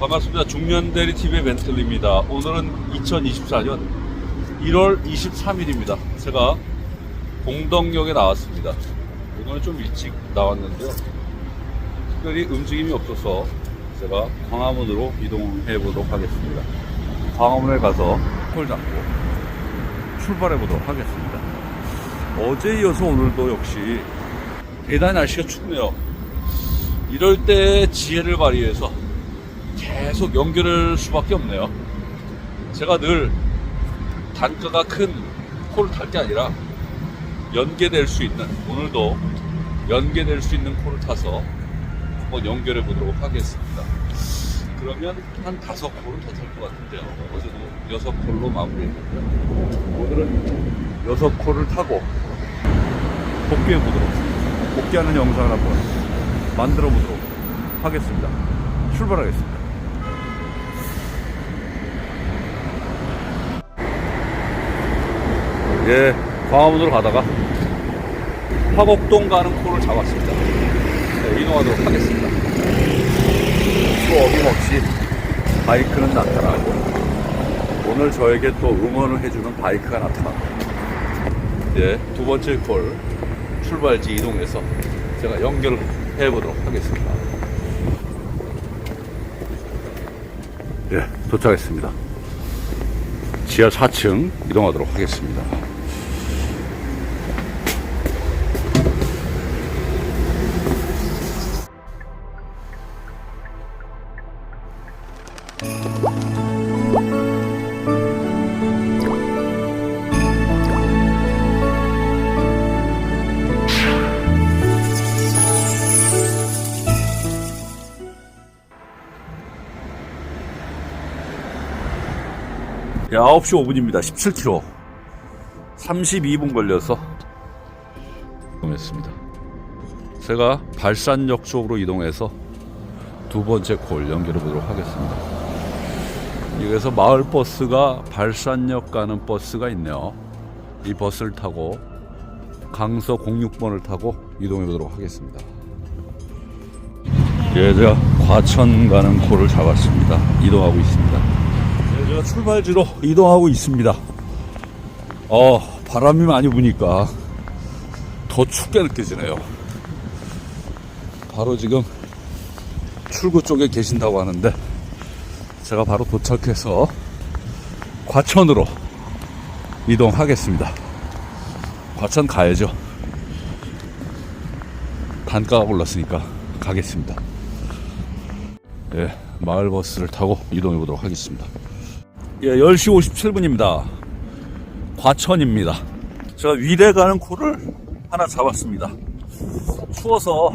반갑습니다. 중년대리 TV의 멘틀리입니다. 오늘은 2024년 1월 23일입니다. 제가 공덕역에 나왔습니다. 오늘 좀 일찍 나왔는데요. 특별히 움직임이 없어서 제가 광화문으로 이동해 보도록 하겠습니다. 광화문에 가서 콜 잡고 출발해 보도록 하겠습니다. 어제 이어서 오늘도 역시 대단히 날씨가 춥네요. 이럴 때 지혜를 발휘해서 계속 연결할 수밖에 없네요. 제가 늘 단가가 큰 콜을 탈 게 아니라 연계될 수 있는 오늘도 연계될 수 있는 콜을 타서 한번 연결해 보도록 하겠습니다. 그러면 한 다섯 콜은 더 탈 것 같은데요. 어제도 여섯 콜로 마무리했는데 오늘은 여섯 콜을 타고 복귀해 보도록 복귀하는 영상을 한번 만들어 보도록 하겠습니다. 출발하겠습니다. 예, 광화문으로 가다가 화곡동 가는 코를 잡았습니다. 네, 이동하도록 하겠습니다. 또 어김없이 바이크는 나타나고 오늘 저에게 또 응원을 해주는 바이크가 나타납니다. 예, 두 번째 콜 출발지 이동해서 제가 연결을 해보도록 하겠습니다. 예, 도착했습니다. 지하 4층 이동하도록 하겠습니다. 9시 5분입니다. 17km. 32분 걸려서 이동했습니다. 제가 발산역 쪽으로 이동해서 두 번째 콜 연결해 보도록 하겠습니다. 여기서 마을 버스가 발산역 가는 버스가 있네요. 이 버스를 타고 강서 06번을 타고 이동해 보도록 하겠습니다. 예, 제가 과천 가는 콜을 잡았습니다. 이동하고 있습니다. 네, 제가 출발지로 이동하고 있습니다. 어, 바람이 많이 부니까 더 춥게 느껴지네요. 바로 지금 출구 쪽에 계신다고 하는데 제가 바로 도착해서 과천으로 이동하겠습니다. 과천 가야죠. 단가가 올랐으니까 가겠습니다. 예, 마을 버스를 타고 이동해 보도록 하겠습니다. 예, 10시 57분입니다. 과천입니다. 제가 위례 가는 코를 하나 잡았습니다. 추워서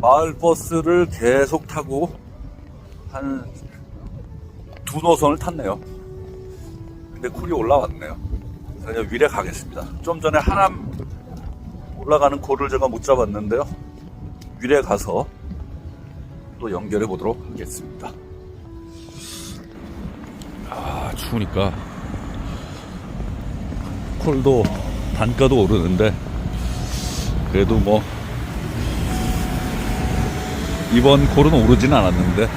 마을 버스를 계속 타고 한 두 노선을 탔네요. 근데 콜이 올라왔네요. 그래서 위례 가겠습니다. 좀 전에 하남 올라가는 콜을 제가 못 잡았는데요. 위례 가서 또 연결해 보도록 하겠습니다. 아, 추우니까 콜도 단가도 오르는데 그래도 뭐 이번 콜은 오르진 않았는데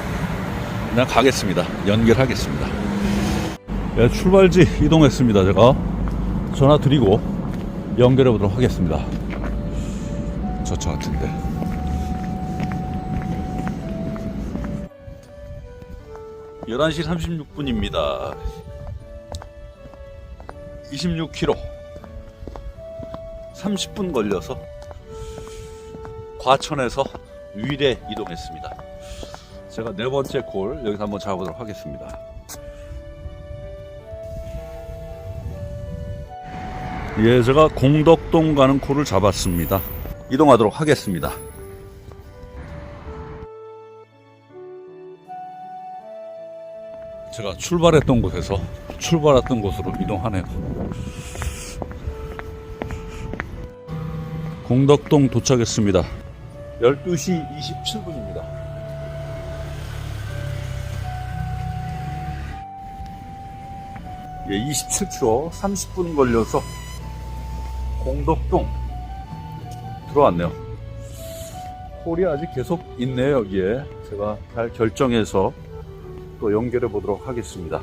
그냥 가겠습니다. 연결하겠습니다. 예, 출발지 이동했습니다. 제가 전화 드리고 연결해 보도록 하겠습니다. 저 차 같은데. 열한 시 36분입니다. 26km. 30분 걸려서 과천에서 위례 이동했습니다. 제가 네 번째 골 여기서 한번 잡아보도록 하겠습니다. 예, 제가 공덕동 가는 콜을 잡았습니다. 이동하도록 하겠습니다. 제가 출발했던 곳에서 출발했던 곳으로 이동하네요. 공덕동 도착했습니다. 12시 27분입니다. 예, 27km 30분 걸려서 공덕동 들어왔네요. 홀이 아직 계속 있네요, 여기에. 제가 잘 결정해서 또 연결해 보도록 하겠습니다.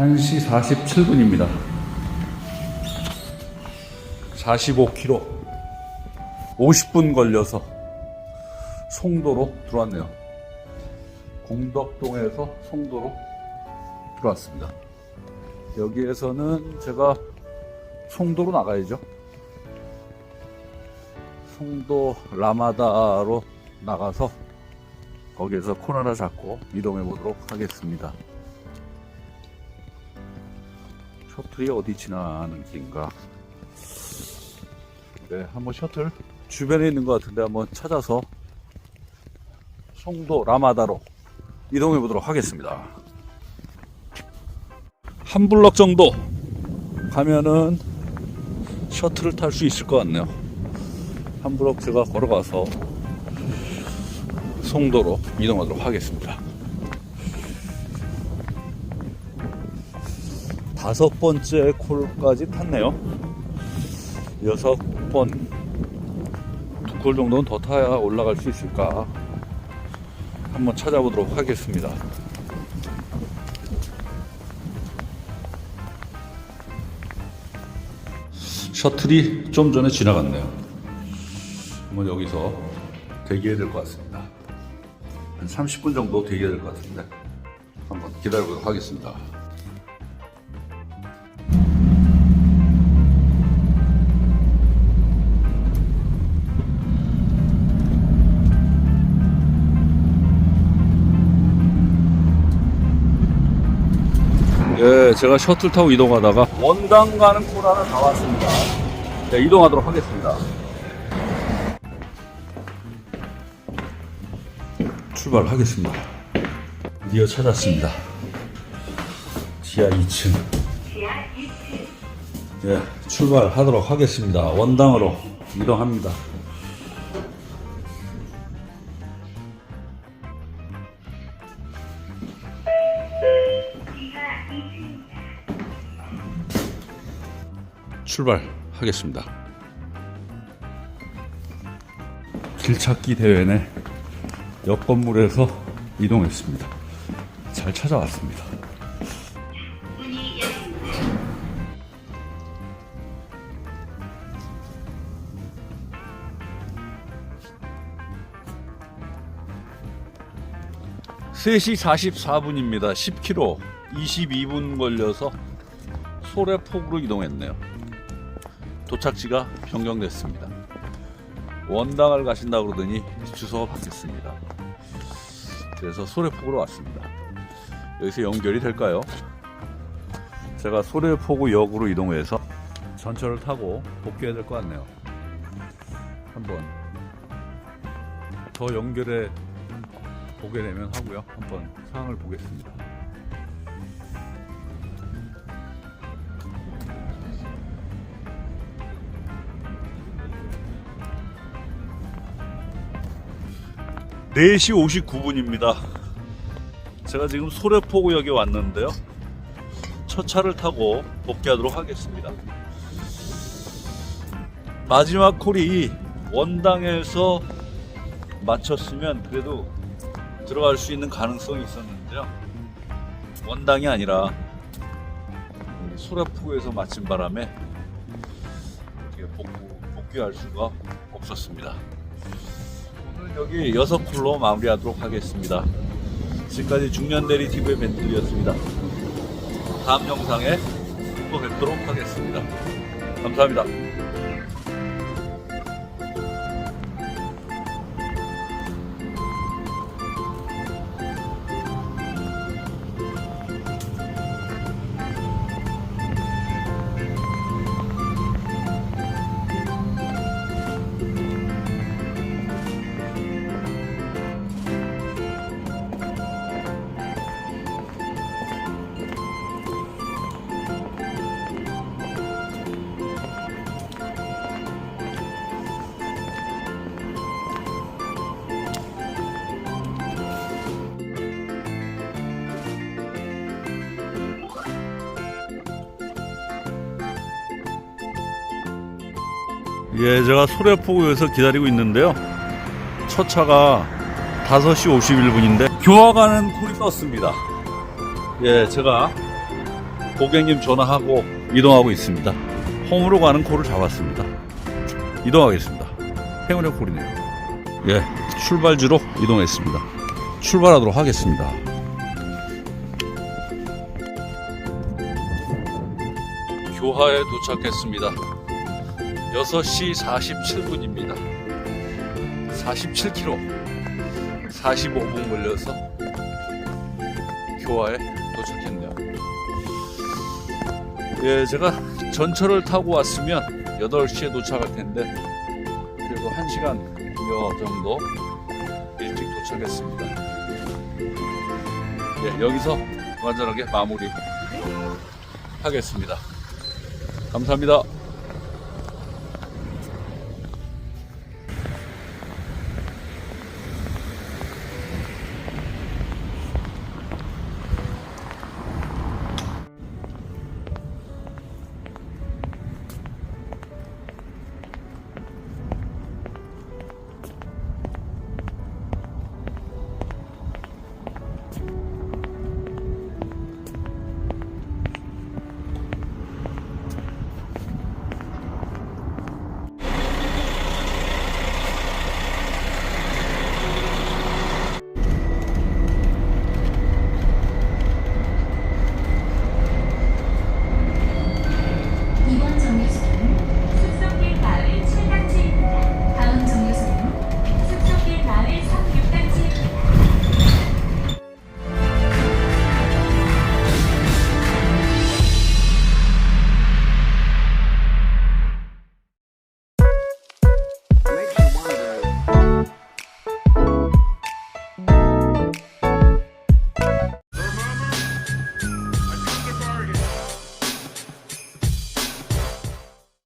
한시 47분입니다. 45km. 50분 걸려서 송도로 들어왔네요. 공덕동에서 송도로 들어왔습니다. 여기에서는 제가 송도로 나가야죠. 송도 라마다로 나가서 거기에서 코너를 잡고 이동해 보도록 하겠습니다. 셔틀이 어디 지나는 길인가? 네, 한번 셔틀 주변에 있는 것 같은데 한번 찾아서 송도 라마다로 이동해 보도록 하겠습니다. 한 블럭 정도 가면은 셔틀을 탈 수 있을 것 같네요. 한 블럭 제가 걸어가서 송도로 이동하도록 하겠습니다. 다섯 번째 콜까지 탔네요. 여섯 번, 두 콜 정도는 더 타야 올라갈 수 있을까? 한번 찾아보도록 하겠습니다. 셔틀이 좀 전에 지나갔네요. 한번 여기서 대기해야 될 것 같습니다. 한 30분 정도 대기해야 될 것 같은데 한번 기다려보도록 하겠습니다. 예, 제가 셔틀 타고 이동하다가 원당 가는 코라를 다 왔습니다. 네, 이동하도록 하겠습니다. 출발하겠습니다. 드디어 찾았습니다. 지하 2층. 예, 출발하도록 하겠습니다. 원당으로 이동합니다. 출발하겠습니다. 길찾기 대회네 옆 건물에서 이동했습니다. 잘 찾아왔습니다. 세시 44분입니다. 10km 22분 걸려서 소래폭으로 이동했네요. 도착지가 변경됐습니다. 원당을 가신다 그러더니 주소가 바뀌었습니다. 그래서 소래폭으로 왔습니다. 여기서 연결이 될까요? 제가 소래포구 역으로 이동해서 전철을 타고 복귀해야 될 것 같네요. 한번 더 연결해 보게 되면 하고요. 한번 상황을 보겠습니다. 네시 59분입니다. 제가 지금 소래포구역에 왔는데요. 첫 차를 타고 복귀하도록 하겠습니다. 마지막 콜이 원당에서 마쳤으면 그래도 들어갈 수 있는 가능성이 있었는데요. 원당이 아니라 소라포구에서 마친 바람에 복귀할 수가 없었습니다. 여기 여섯 콜로 마무리하도록 하겠습니다. 지금까지 중년대리 TV의 멘토리였습니다. 다음 영상에 또 뵙도록 하겠습니다. 감사합니다. 예, 제가 소래포구에서 기다리고 있는데요. 첫 차가 5시 51분인데 교화가는 콜이 떴습니다. 예, 제가 고객님 전화하고 이동하고 있습니다. 홈으로 가는 콜을 잡았습니다. 이동하겠습니다. 행운의 콜이네요. 예, 출발지로 이동했습니다. 출발하도록 하겠습니다. 교화에 도착했습니다. 6시 47분입니다. 47km. 45분 걸려서 교화에 도착했네요. 예, 제가 전철을 타고 왔으면 8시에 도착할 텐데 그래도 1시간여 정도 일찍 도착했습니다. 예, 여기서 완전하게 마무리 하겠습니다. 감사합니다.